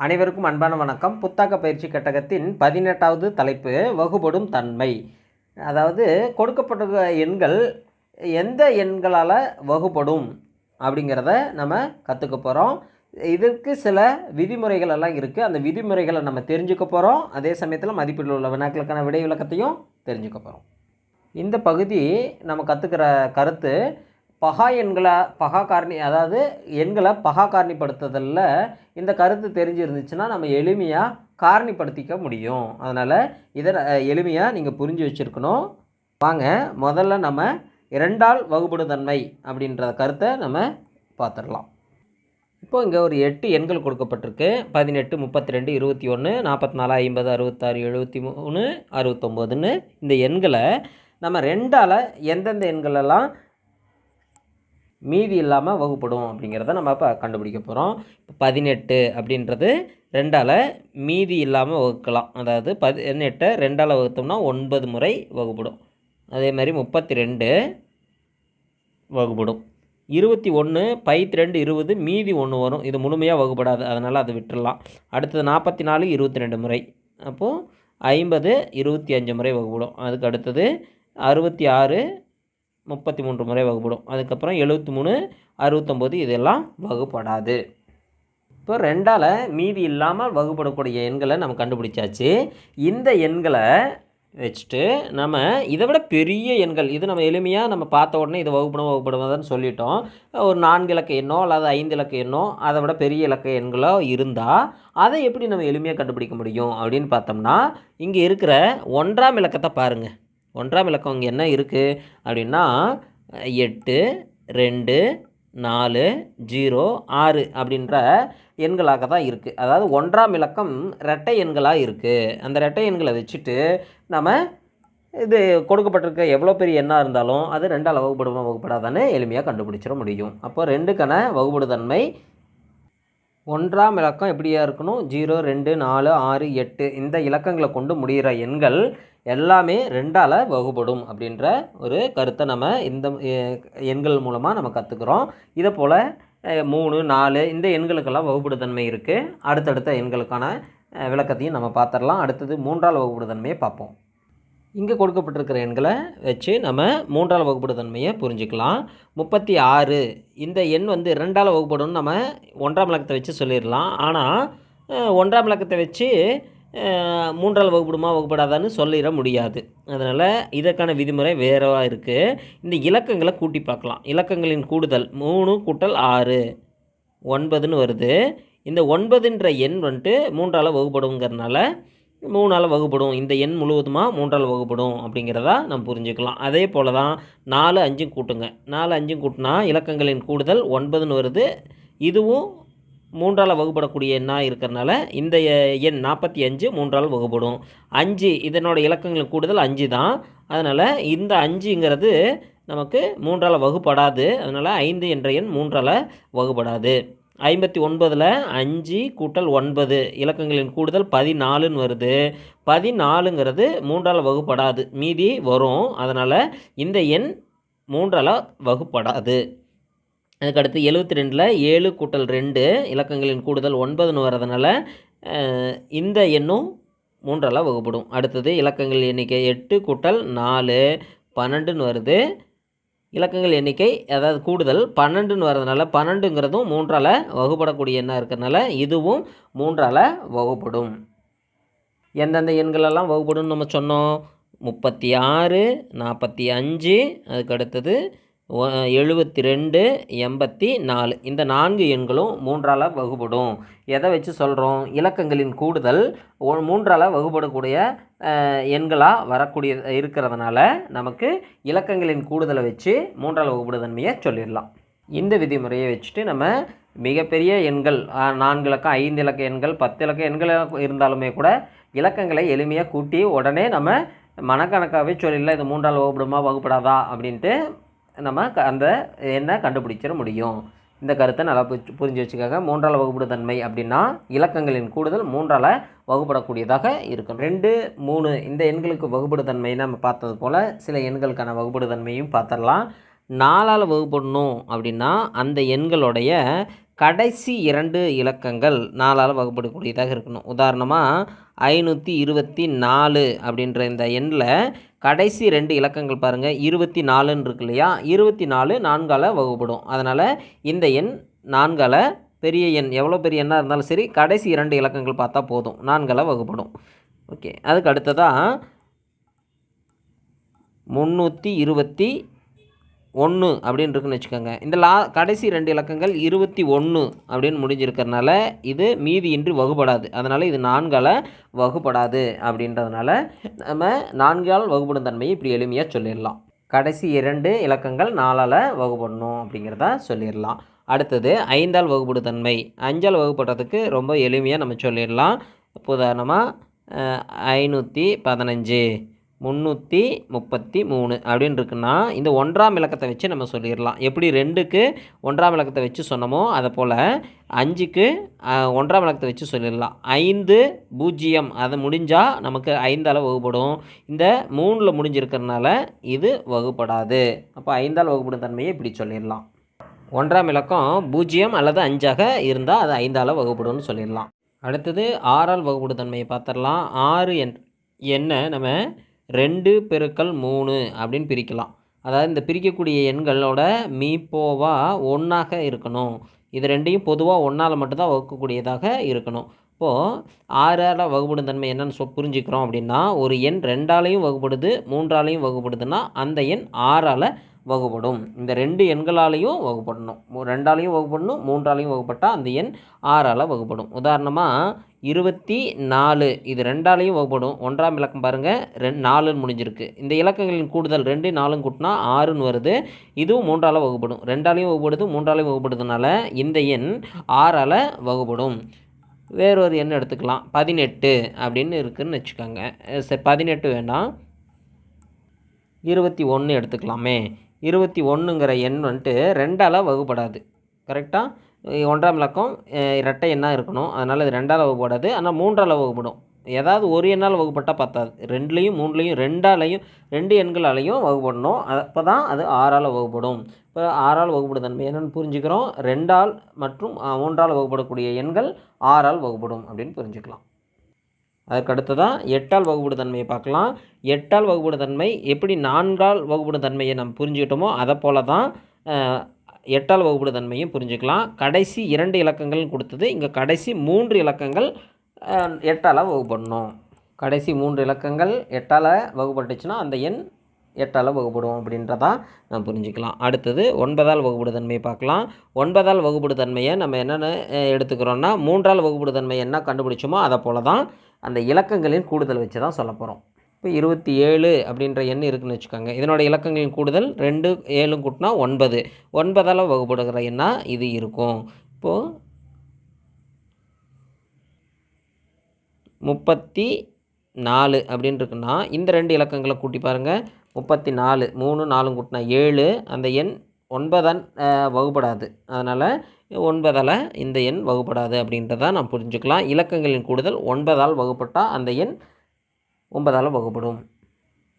அனைவருக்கும் அன்பான வணக்கம். புத்தாக்க பயிற்சி கட்டகத்தின் பதினெட்டாவது தலைப்பு வகுபடும் தன்மை. அதாவது கொடுக்கப்பட்ட எண்கள் எந்த எண்களால் வகுப்படும் அப்படிங்கிறத நம்ம கற்றுக்க போகிறோம் இதற்கு சில விதிமுறைகள் எல்லாம் இருக்குது அந்த விதிமுறைகளை நம்ம தெரிஞ்சுக்க போகிறோம் அதே சமயத்தில் மதிப்பீடு உள்ள வினாக்களுக்கான விடை விளக்கத்தையும் தெரிஞ்சுக்க போகிறோம் இந்த பகுதி நம்ம கற்றுக்கிற கருத்து பகா எண்களை பகா காரணி அதாவது எண்களை பகா காரணிப்படுத்துதலில். இந்த கருத்து தெரிஞ்சிருந்துச்சுன்னா நம்ம எளிமையாக காரணிப்படுத்திக்க முடியும். அதனால் இதை எளிமையாக நீங்கள் புரிஞ்சு வச்சுருக்கணும். வாங்க முதல்ல நம்ம இரண்டால் வகுபடுதன்மை அப்படின்ற கருத்தை நம்ம பார்த்துடலாம் இப்போது இங்கே ஒரு எட்டு எண்கள் கொடுக்கப்பட்டிருக்கு. பதினெட்டு முப்பத்தி ரெண்டு இருபத்தி ஒன்று நாற்பத்தி நாலு ஐம்பது அறுபத்தாறு எழுபத்தி மூணு அறுபத்தொம்போதுன்னு இந்த எண்களை நம்ம ரெண்டால் எந்தெந்த எண்களெல்லாம் மீதி இல்லாமல் வகுப்படும் அப்படிங்கிறத நம்ம இப்போ கண்டுபிடிக்க போகிறோம் இப்போ பதினெட்டு அப்படின்றது ரெண்டால் மீதி இல்லாமல் வகுக்கலாம். அதாவது பதினெட்டை ரெண்டால் வகுத்தோம்னா ஒன்பது முறை வகுப்படும். அதே மாதிரி முப்பத்தி ரெண்டு வகுப்படும். இருபத்தி ஒன்று பைத்து ரெண்டு இருபது மீதி ஒன்று வரும். இது முழுமையாக வகுப்படாது. அதனால் அதை விட்டுடலாம் அடுத்தது நாற்பத்தி நாலு இருபத்தி ரெண்டு முறை. அப்போது ஐம்பது இருபத்தி அஞ்சு முறை வகுப்படும். அதுக்கு அடுத்தது அறுபத்தி ஆறு முப்பத்தி மூன்று முறை வகுப்படும். அதுக்கப்புறம் எழுபத்தி மூணு அறுபத்தொம்போது இதெல்லாம் வகுப்படாது. இப்போ ரெண்டால் மீதி இல்லாமல் வகுப்படக்கூடிய எண்களை நம்ம கண்டுபிடிச்சாச்சு. இந்த எண்களை வச்சுட்டு நம்ம இதை விட பெரிய எண்கள் இது நம்ம எளிமையாக நம்ம பார்த்த உடனே இது வகுப்படும் வகுப்படுவதுன்னு சொல்லிட்டோம். ஒரு நான்கு இலக்க எண்ணோ அல்லது ஐந்து இலக்க எண்ணோ அதை விட பெரிய இலக்க எண்களோ இருந்தால் அதை எப்படி நம்ம எளிமையாக கண்டுபிடிக்க முடியும் அப்படின்னு பார்த்தோம்னா இங்கே இருக்கிற ஒன்றாம் இலக்கத்தை பாருங்கள் ஒன்றாம் இலக்கம் இங்கே என்ன இருக்குது அப்படின்னா எட்டு ரெண்டு நாலு ஜீரோ ஆறு அப்படின்ற எண்களாக தான் இருக்குது அதாவது ஒன்றாம் இலக்கம் ரெட்டை எண்களாக இருக்குது அந்த ரெட்டை எண்களை வச்சுட்டு நம்ம இது கொடுக்கப்பட்டிருக்க எவ்வளோ பெரிய எண்ணாக இருந்தாலும் அது ரெண்டால் வகுப்படுமா வகுப்படாதானே எளிமையாக கண்டுபிடிச்சிட முடியும். அப்போ ரெண்டுக்கான வகுப்படுதன்மை ஒன்றாம் இலக்கம் எப்படியா இருக்கணும்? ஜீரோ ரெண்டு நாலு ஆறு எட்டு. இந்த இலக்கங்களை கொண்டு முடிகிற எண்கள் எல்லாமே ரெண்டால் வகுப்படும் அப்படின்ற ஒரு கருத்தை நம்ம இந்த எண்கள் மூலமாக நம்ம கற்றுக்குறோம் இதை போல் மூணு நாலு இந்த எண்களுக்கெல்லாம் வகுப்புடுதன்மை இருக்குது அடுத்தடுத்த எண்களுக்கான விளக்கத்தையும் நம்ம பார்த்துடலாம். அடுத்தது மூன்றால் வகுப்புடுதன்மையை பார்ப்போம். இங்கே கொடுக்கப்பட்டிருக்கிற எண்களை வச்சு நம்ம மூன்றால் வகுப்படுதன்மையை புரிஞ்சுக்கலாம். முப்பத்தி ஆறு. இந்த எண் வந்து ரெண்டால் வகுப்படும்னு நம்ம ஒன்றாம் இலக்கத்தை வச்சு சொல்லிடலாம். ஆனால் ஒன்றாம் இலக்கத்தை வச்சு மூன்றால் வகுப்படுமா வகுப்படாதான்னு சொல்லிட முடியாது. அதனால் இதற்கான விதிமுறை வேறவாக இருக்குது இந்த இலக்கங்களை கூட்டி பார்க்கலாம். இலக்கங்களின் கூடுதல் மூணு கூட்டல் ஆறு. ஒன்பதுன்னு வருது. இந்த ஒன்பதுன்ற எண் வந்துட்டு மூன்றால் வகுப்படுங்கிறதுனால மூணால் வகுப்படும் இந்த எண் முழுவதுமாக மூன்றால் வகுப்படும் அப்படிங்கிறதா நம்ம புரிஞ்சுக்கலாம். அதே போல் தான் நாலு அஞ்சும் கூட்டுங்க. நாலு அஞ்சும் கூட்டினா இலக்கங்களின் கூடுதல் ஒன்பதுன்னு வருது. இதுவும் மூன்றால் வகுப்படக்கூடிய எண்ணாக இருக்கிறனால இந்த எண் நாற்பத்தி அஞ்சு மூன்றால் வகுப்படும் அஞ்சு இதனோட இலக்கங்களின் கூடுதல் அஞ்சு தான் அதனால் இந்த அஞ்சுங்கிறது நமக்கு மூன்றால் வகுப்படாது அதனால் ஐந்து என்ற எண் மூன்றால் வகுப்படாது ஐம்பத்தி ஒன்பதில் அஞ்சு கூட்டல் ஒன்பது. இலக்கங்களின் கூடுதல் பதினாலுன்னு வருது. பதினாலுங்கிறது மூன்றால் வகுப்படாது. மீதி வரும். அதனால் இந்த எண் மூன்றால் வகுப்படாது. அதுக்கடுத்து எழுபத்தி ரெண்டில் ஏழு கூட்டல் ரெண்டு. இலக்கங்களின் கூடுதல் ஒன்பதுன்னு வர்றதுனால இந்த எண்ணும் மூன்றால் வகுப்படும். அடுத்தது இலக்கங்கள் எண்ணிக்கை எட்டு கூட்டல் நாலு. பன்னெண்டுன்னு வருது. இலக்கங்கள் எண்ணிக்கை அதாவது கூடுதல் பன்னெண்டுன்னு வரதுனால பன்னெண்டுங்கிறதும் மூன்றால் வகுப்படக்கூடிய எண்ணாக இருக்கிறதுனால இதுவும் மூன்றால் வகுப்படும். எந்தெந்த எண்களெல்லாம் வகுப்படும் நம்ம சொன்னோம்? முப்பத்தி ஆறு நாற்பத்தி அஞ்சு அதுக்கு அடுத்தது எழுபத்தி ரெண்டு எண்பத்தி நாலு இந்த நான்கு எண்களும் மூன்றால் வகுப்படும் எதை வச்சு சொல்கிறோம் இலக்கங்களின் கூடுதல் மூன்றால் வகுப்படக்கூடிய எண்களாக வரக்கூடிய இருக்கிறதுனால நமக்கு இலக்கங்களின் கூடுதலை வச்சு மூன்றால் வகுப்படுதன்மையை சொல்லிடலாம். இந்த விதிமுறையை வச்சுட்டு நம்ம மிகப்பெரிய எண்கள் நான்கு இலக்கம் ஐந்து இலக்க எண்கள் பத்து இலக்க எண்கள் இருந்தாலுமே கூட இலக்கங்களை எளிமையாக கூட்டி உடனே நம்ம மனக்கணக்காகவே சொல்லிடலாம் இது மூன்றால் வகுப்படுமா வகுப்படாதா அப்படின்ட்டு நம்ம க- அந்த எண்ணை கண்டுபிடிச்சிட முடியும்? இந்த கருத்தை நல்லா புரிஞ்சு புரிஞ்சு மூன்றால் வகுப்படுத்தன்மை அப்படின்னா இலக்கங்களின் கூடுதல் மூன்றால் வகுப்படக்கூடியதாக இருக்கும். ரெண்டு மூணு இந்த எண்களுக்கு வகுப்படுத்தன்மை நம்ம பார்த்தது போல் சில எண்களுக்கான வகுப்படுத்தன்மையும் பார்த்துடலாம். நாலால் வகுப்படணும் அப்படின்னா அந்த எண்களுடைய கடைசி இரண்டு இலக்கங்கள் நாலால் வகுப்படக்கூடியதாக இருக்கணும். உதாரணமாக ஐநூற்றி இருபத்தி நாலு அப்படின்ற இந்த எண்ணில் கடைசி ரெண்டு இலக்கங்கள் பாருங்கள் இருபத்தி நாலுன்னு இருக்கு இல்லையா? இருபத்தி நாலு நான்கால் வகுப்படும் அதனால் இந்த எண் நான்கால் பெரிய எண் எவ்வளோ பெரிய எண்ணாக இருந்தாலும் சரி கடைசி இரண்டு இலக்கங்கள் பார்த்தா போதும். நான்கால் வகுப்படும் ஓகே. அதுக்கு அடுத்ததாக முந்நூற்றி இருபத்தி ஒன்று அப்படின்னு இருக்குன்னு வச்சுக்கோங்க. இந்த லா கடைசி ரெண்டு இலக்கங்கள் இருபத்தி ஒன்று அப்படின்னு முடிஞ்சிருக்கிறதுனால இது மீதியின்றி வகுப்படாது அதனால் இது நான்கால் வகுப்படாது அப்படின்றதுனால நம்ம நான்கால் வகுப்படும் தன்மையை இப்படி எளிமையாக சொல்லிடலாம். கடைசி இரண்டு இலக்கங்கள் நாலால் வகுப்படணும் அப்படிங்கிறத சொல்லிடலாம். அடுத்தது ஐந்தால் வகுப்படும் தன்மை. அஞ்சால் வகுப்படுறதுக்கு ரொம்ப எளிமையாக நம்ம சொல்லிடலாம். இப்போ உதாரணமாக ஐநூற்றி பதினஞ்சு. முந்நூற்றி முப்பத்தி மூணு அப்படின்னு இருக்குன்னா இந்த ஒன்றாம் இலக்கத்தை வச்சு நம்ம சொல்லிடலாம். எப்படி ரெண்டுக்கு ஒன்றாம் இலக்கத்தை வச்சு சொன்னமோ அதை போல் அஞ்சுக்கு ஒன்றாம் இலக்கத்தை வச்சு சொல்லிடலாம். ஐந்து பூஜ்ஜியம் அது முடிஞ்சால் நமக்கு ஐந்தால் வகுப்படும் இந்த மூணில் முடிஞ்சிருக்கிறதுனால இது வகுப்படாது அப்போ ஐந்தால் வகுப்படும் தன்மையை இப்படி சொல்லிடலாம். ஒன்றாம் இலக்கம் பூஜ்ஜியம் அல்லது அஞ்சாக இருந்தால் அது ஐந்தால் வகுப்படும்னு சொல்லிடலாம். அடுத்தது ஆறால் வகுப்படும் தன்மையை பார்த்துடலாம் ஆறு என் எண்ணை நம்ம ரெண்டு பெருக்கல் மூணு அப்படின்னு பிரிக்கலாம். அதாவது இந்த பிரிக்கக்கூடிய எண்களோட மீப்போவாக ஒன்றாக இருக்கணும். இது ரெண்டையும் பொதுவாக ஒன்றால் மட்டும்தான் வகுக்கக்கூடியதாக இருக்கணும். இப்போது ஆறால் வகுப்படும் தன்மை என்னன்னு சொ புரிஞ்சுக்கிறோம் அப்படின்னா ஒரு எண் ரெண்டாலையும் வகுப்படுது மூன்றாலையும் வகுப்படுதுன்னா அந்த எண் ஆறால் வகுப்படும் இந்த ரெண்டு எண்களாலையும் வகுப்படணும் ரெண்டாலையும் வகுப்படணும் மூன்றாலையும் வகுப்பட்டால் அந்த எண் ஆறால் வகுப்படும் உதாரணமாக இருபத்தி நாலு. இது ரெண்டாலையும் வகுப்படும். ஒன்றாம் இலக்கம் பாருங்கள் ரெண்டு நாலுன்னு முடிஞ்சிருக்கு. இந்த இலக்கங்களின் கூடுதல் ரெண்டு நாலும் கூட்டினா ஆறுன்னு வருது. இதுவும் மூன்றால் வகுப்படும். ரெண்டாலையும் வகுப்படுது மூன்றாலையும் வகுப்படுதுனால இந்த எண் ஆறால் வகுப்படும். வேறொரு எண் எடுத்துக்கலாம். பதினெட்டு அப்படின்னு இருக்குதுன்னு வச்சுக்கோங்க. சரி பதினெட்டு வேண்டாம். இருபத்தி ஒன்று எடுத்துக்கலாமே. இருபத்தி ஒன்றுங்கிற எண் வந்துட்டு ரெண்டால் வகுப்படாது. கரெக்டாக ஒன்றாம் இலக்கம் இரட்டை எண்ணாக இருக்கணும். அதனால் இது ரெண்டால் வகுப்படாது. ஆனால் மூன்றால் வகுப்படும். ஏதாவது ஒரு எண்ணால் வகுப்பட்டால் பத்தாது. ரெண்டுலேயும் மூணுலேயும் ரெண்டாலையும் ரெண்டு எண்களாலையும் வகுப்படணும். அப்போ தான் அது ஆறால் வகுப்படும். இப்போ ஆறால் வகுப்படும் தன்மை என்னென்னு புரிஞ்சுக்கிறோம். ரெண்டால் மற்றும் மூன்றால் வகுப்படக்கூடிய எண்கள் ஆறால் வகுப்படும் அப்படின்னு புரிஞ்சுக்கலாம். அதற்கு அடுத்ததாக எட்டால் வகுப்படும் தன்மையை பார்க்கலாம். எட்டால் வகுப்படும் தன்மை எப்படி நான்கால் வகுப்படும் தன்மையை நம்ம புரிஞ்சுக்கிட்டோமோ அதை போல தான் எட்டால் வகுப்பு தன்மையும் புரிஞ்சுக்கலாம். கடைசி இரண்டு இலக்கங்கள் கொடுத்தது. இங்கே கடைசி மூன்று இலக்கங்கள் எட்டால் வகுப்படணும். கடைசி மூன்று இலக்கங்கள் எட்டால் வகுப்பட்டுச்சுன்னா அந்த எண் எட்டால் வகுப்படும் அப்படின்றதா நம்ம புரிஞ்சுக்கலாம். அடுத்தது ஒன்பதால் வகுப்படு தன்மையை பார்க்கலாம். ஒன்பதால் வகுப்படு தன்மையை நம்ம என்னென்னு எடுத்துக்கிறோன்னா மூன்றால் வகுப்படு தன்மை என்ன கண்டுபிடிச்சோமோ அதை போல தான் அந்த இலக்கங்களின் கூடுதல் வச்சு தான் சொல்ல போகிறோம் இப்போ இருபத்தி ஏழு அப்படின்ற எண் இருக்குன்னு வச்சுக்கோங்க. இதனோட இலக்கங்களின் கூடுதல் ரெண்டு ஏழும் கூட்டினா ஒன்பது. ஒன்பதால் வகுப்படுகிற எண்ணாக இது இருக்கும். இப்போது முப்பத்தி நாலு அப்படின்னு இருக்குன்னா இந்த ரெண்டு இலக்கங்களை கூட்டி பாருங்கள் முப்பத்தி நாலு மூணு நாலும் கூட்டினா ஏழு. அந்த எண் ஒன்பதான் வகுப்படாது. அதனால் ஒன்பதால் இந்த எண் வகுப்படாது அப்படின்றத நான் புரிஞ்சுக்கலாம். இலக்கங்களின் கூடுதல் ஒன்பதால் வகுப்பட்டால் அந்த எண் ஒன்பதால் வகுப்படும்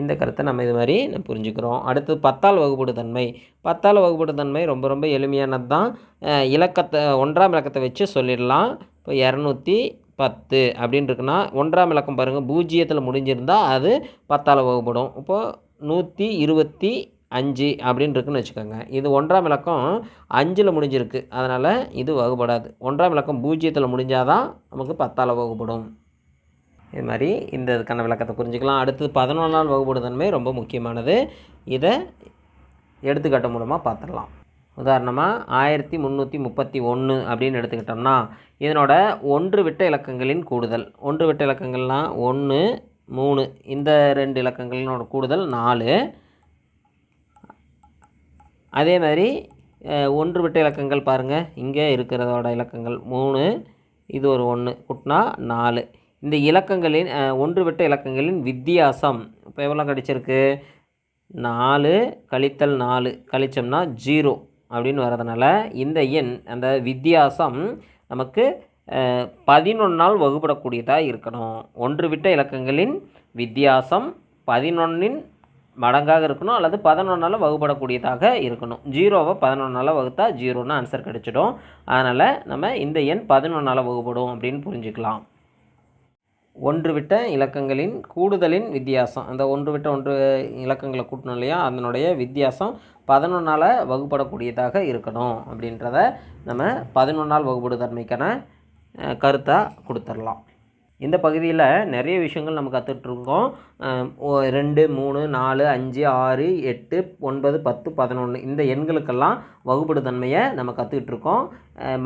இந்த கருத்தை நம்ம இது மாதிரி நம்ம புரிஞ்சுக்கிறோம். அடுத்து பத்தால் வகுப்படு தன்மை. பத்தால் வகுப்படு தன்மை ரொம்ப ரொம்ப எளிமையானது தான் இலக்கத்தை ஒன்றாம் இலக்கத்தை வச்சு சொல்லிடலாம். இப்போ இரநூத்தி பத்து அப்படின்னு இருக்குன்னா ஒன்றாம் இலக்கம் பாருங்கள் பூஜ்ஜியத்தில் முடிஞ்சிருந்தால் அது பத்தால் வகுப்படும் இப்போது நூற்றி இருபத்தி அஞ்சு அப்படின்னு இருக்குன்னு வச்சுக்கோங்க. இது ஒன்றாம் இலக்கம் அஞ்சில் முடிஞ்சிருக்கு. அதனால் இது வகுப்படாது ஒன்றாம் இலக்கம் பூஜ்ஜியத்தில் முடிஞ்சாதான் நமக்கு பத்தால் வகுப்படும் இது மாதிரி இந்த இதுக்கான விளக்கத்தை புரிஞ்சுக்கலாம். அடுத்தது பதினொன்றாம் வகுப்படு தன்மை ரொம்ப முக்கியமானது. இதை எடுத்துக்காட்டு மூலமாக பார்த்துடலாம். உதாரணமாக ஆயிரத்தி முந்நூற்றி முப்பத்தி ஒன்று அப்படின்னு எடுத்துக்கிட்டோம்னா இதனோட ஒன்று விட்ட இலக்கங்களின் கூடுதல். ஒன்று விட்ட இலக்கங்கள்னால் ஒன்று மூணு. இந்த ரெண்டு இலக்கங்களினோட கூடுதல் நாலு. அதே மாதிரி ஒன்று விட்ட இலக்கங்கள் பாருங்கள் இங்கே இருக்கிறதோட இலக்கங்கள் மூணு இது ஒரு ஒன்று கூட்டினா நாலு. இந்த இலக்கங்களின் ஒன்று விட்ட இலக்கங்களின் வித்தியாசம். இப்போ எவ்வளோ கிடச்சிருக்கு? நாலு கழித்தல் நாலு கழிச்சோம்னா ஜீரோ அப்படின்னு வர்றதுனால இந்த எண் அந்த வித்தியாசம் நமக்கு பதினொன்னால் வகுப்படக்கூடியதாக இருக்கணும். ஒன்று விட்ட இலக்கங்களின் வித்தியாசம் பதினொன்றின் மடங்காக இருக்கணும் அல்லது பதினொன்றால் வகுப்படக்கூடியதாக இருக்கணும். ஜீரோவை பதினொன்றால் வகுத்தா ஜீரோன்னு ஆன்சர் கிடச்சிடும். அதனால் நம்ம இந்த எண் பதினொன்றால் வகுப்படும் அப்படின்னு புரிஞ்சுக்கலாம். ஒன்று விட்ட இலக்கங்களின் கூடுதலின் வித்தியாசம். அந்த ஒன்று விட்ட ஒன்று இலக்கங்களை கூட்டணும் இல்லையா? அதனுடைய வித்தியாசம் பதினொன்றால் வகுப்படக்கூடியதாக இருக்கணும். அப்படின்றத நம்ம பதினொன்றால் வகுப்படுதன்மைக்கான கருத்தாக கொடுத்துடலாம் இந்த பகுதியில் நிறைய விஷயங்கள் நம்ம கற்றுட்ருக்கோம் ரெண்டு மூணு நாலு அஞ்சு ஆறு எட்டு ஒன்பது பத்து பதினொன்று இந்த எண்களுக்கெல்லாம் வகுப்படு தன்மையை நம்ம கற்றுக்கிட்ருக்கோம்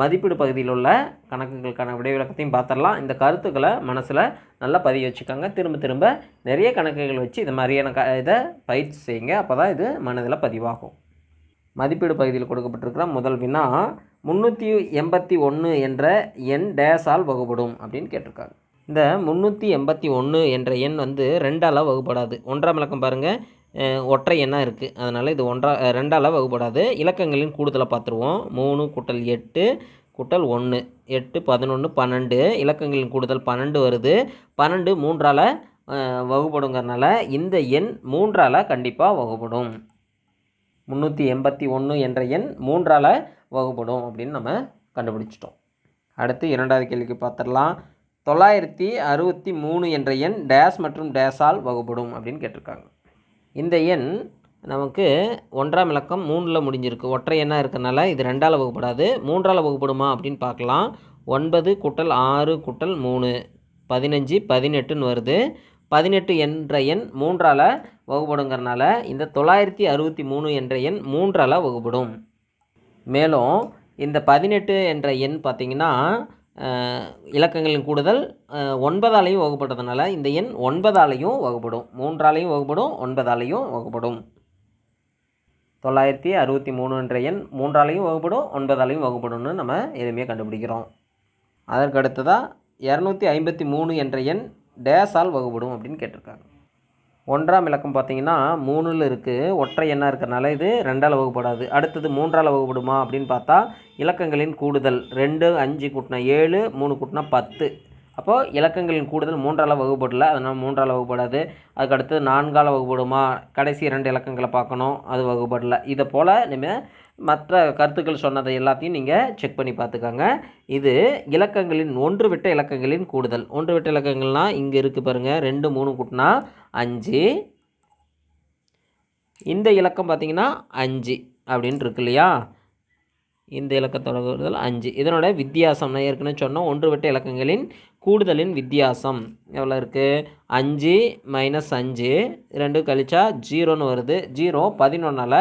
மதிப்பீடு பகுதியில் உள்ள கணக்குகளுக்கான விடை விளக்கத்தையும் பார்த்துடலாம். இந்த கருத்துக்களை மனசில் நல்லா பதிய வச்சுக்கோங்க. திரும்ப திரும்ப நிறைய கணக்குகள் வச்சு இது மாதிரியான க இதை பயிற்சி செய்யுங்க. அப்போ தான் இது மனதில் பதிவாகும். மதிப்பீடு பகுதியில் கொடுக்கப்பட்டிருக்கிற முதல் வினா முந்நூற்றி எண்பத்தி ஒன்று என்ற எண் டேஸால் வகுப்படும் அப்படின்னு கேட்டிருக்காங்க. இந்த முந்நூற்றி எண்பத்தி ஒன்று என்ற எண் வந்து ரெண்டால் வகுப்படாது ஒன்றாம் இலக்கம் பாருங்கள் ஒற்றை எண்ணாக இருக்குது அதனால் இது ஒன்றா ரெண்டால் வகுப்படாது இலக்கங்களின் கூடுதலை பார்த்துருவோம். மூணு கூட்டல் எட்டு கூட்டல் ஒன்று எட்டு பதினொன்று பன்னெண்டு. இலக்கங்களின் கூடுதல் பன்னெண்டு வருது. பன்னெண்டு மூன்றால் வகுப்படுங்கிறனால இந்த எண் மூன்றால் கண்டிப்பாக வகுப்படும் முந்நூற்றி எண்பத்தி ஒன்று என்ற எண் மூன்றால் வகுப்படும் அப்படின்னு நம்ம கண்டுபிடிச்சிட்டோம். அடுத்து இரண்டாவது கேள்விக்கு பார்த்துடலாம். தொள்ளாயிரத்தி அறுபத்தி மூணு என்ற எண் டேஸ் மற்றும் டேஸால் வகுப்படும் அப்படின்னு கேட்டிருக்காங்க. இந்த எண் நமக்கு ஒன்றாம் இலக்கம் மூணில் முடிஞ்சிருக்கு. ஒற்றை எண்ணாக இருக்கறனால இது ரெண்டால் வகுப்படாது மூன்றால் வகுப்படுமா அப்படின்னு பார்க்கலாம். ஒன்பது குட்டல் ஆறு குட்டல் மூணு. பதினஞ்சு பதினெட்டுன்னு வருது. பதினெட்டு என்ற எண் மூன்றால் வகுப்படுங்கிறனால இந்த தொள்ளாயிரத்தி அறுபத்தி மூணு என்ற எண் மூன்றால் வகுப்படும் மேலும் இந்த பதினெட்டு என்ற எண் பார்த்திங்கன்னா இலக்கங்களின் கூடுதல் ஒன்பதாலையும் வகுப்பட்டதுனால இந்த எண் ஒன்பதாலையும் வகுப்படும். மூன்றாலையும் வகுப்படும் ஒன்பதாலையும் வகுப்படும். தொள்ளாயிரத்தி அறுபத்தி மூணு என்ற எண் மூன்றாலையும் வகுப்படும் ஒன்பதாலையும் வகுப்படும்னு நம்ம எளிமையாக கண்டுபிடிக்கிறோம். அதற்கு அடுத்ததாக இரநூத்தி ஐம்பத்தி மூணு என்ற எண் டேஸால் வகுப்படும் அப்படின்னு கேட்டிருக்காங்க. ஒன்றாம் இலக்கம் பார்த்தீங்கன்னா மூணில் இருக்குது ஒற்றை எண்ணாக இருக்கிறனால இது ரெண்டால் வகுப்படாது. அடுத்தது மூன்றால் வகுப்படுமா அப்படின்னு பார்த்தா இலக்கங்களின் கூடுதல். ரெண்டு அஞ்சு கூட்டினா ஏழு மூணு கூட்டினா பத்து. அப்போது இலக்கங்களின் கூடுதல் மூன்றால் வகுப்படல அதனால் மூன்றால் வகுப்படாது. அதுக்கு அடுத்து நான்கால் வகுப்படுமா கடைசி ரெண்டு இலக்கங்களை பார்க்கணும் அது வகுப்படல இதை போல் நம்ம மற்ற கருத்துக்கள் சொன்னதை எல்லாத்தையும் நீங்கள் செக் பண்ணி பார்த்துக்கோங்க. இது இலக்கங்களின் ஒன்று விட்ட இலக்கங்களின் கூடுதல். ஒன்று விட்ட இலக்கங்கள்னால் இங்கே இருக்குது பாருங்கள் ரெண்டு மூணு கூட்டினா அஞ்சு. இந்த இலக்கம் பார்த்திங்கன்னா அஞ்சு அப்படின்ட்டு இருக்கு இல்லையா? இந்த இலக்கத்தோட கூடுதல் அஞ்சு. இதனோட வித்தியாசம் நான் ஏற்கனவே சொன்னோம். ஒன்று விட்ட இலக்கங்களின் கூடுதலின் வித்தியாசம். எவ்வளோ இருக்குது அஞ்சு மைனஸ் அஞ்சு. ரெண்டு கழிச்சா ஜீரோன்னு வருது. ஜீரோ பதினொன்றால்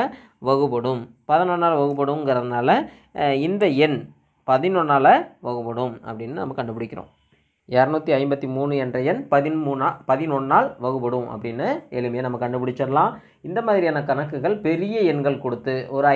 வகுப்படும் பதினொன்றால் வகுப்படுங்கிறதுனால இந்த எண் பதினொன்றால் வகுப்படும் அப்படின்னு நம்ம கண்டுபிடிக்கிறோம். இரநூத்தி ஐம்பத்தி மூணு என்ற எண் பதிமூணா பதினொன்னால் வகுப்படும் அப்படின்னு எளிமையாக நம்ம கண்டுபிடிச்சிடலாம். இந்த மாதிரியான கணக்குகள் பெரிய எண்கள் கொடுத்து ஒரு